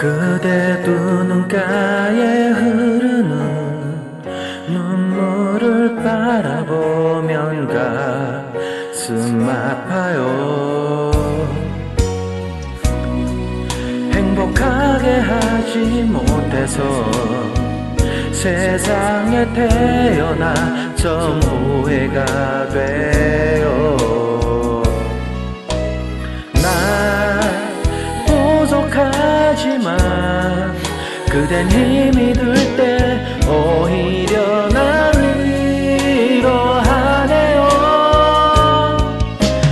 그대 두 눈가에 흐르는 눈물을 바라보면 가슴 아파요. 행복하게 하지 못해서 세상에 태어나 좀 후회가 돼요 하지만 그댄 힘이 들 때 오히려 난 위로하네요.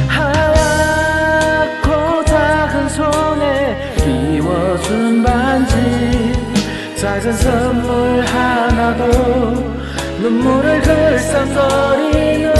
하얗고 작은 손에 끼워준 반지 작은 선물 하나도 눈물을 글썽거리는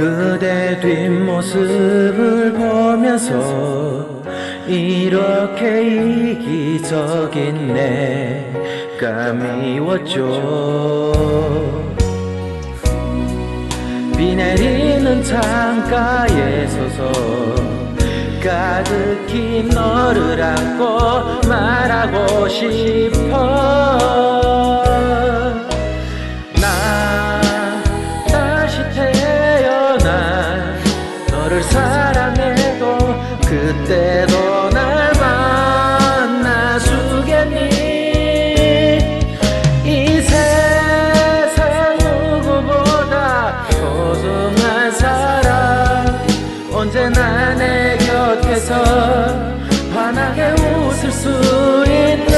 그대 뒷모습을 보면서 이렇게 이기적인 내가 미웠죠 비 내리는 창가에 서서 가득히 너를 안고 말하고 싶어 사랑해도 그때도 날 만나주겠니? 이 세상 누구보다 소중한 사람. 언제나 내 곁에서 환하게 웃을 수 있는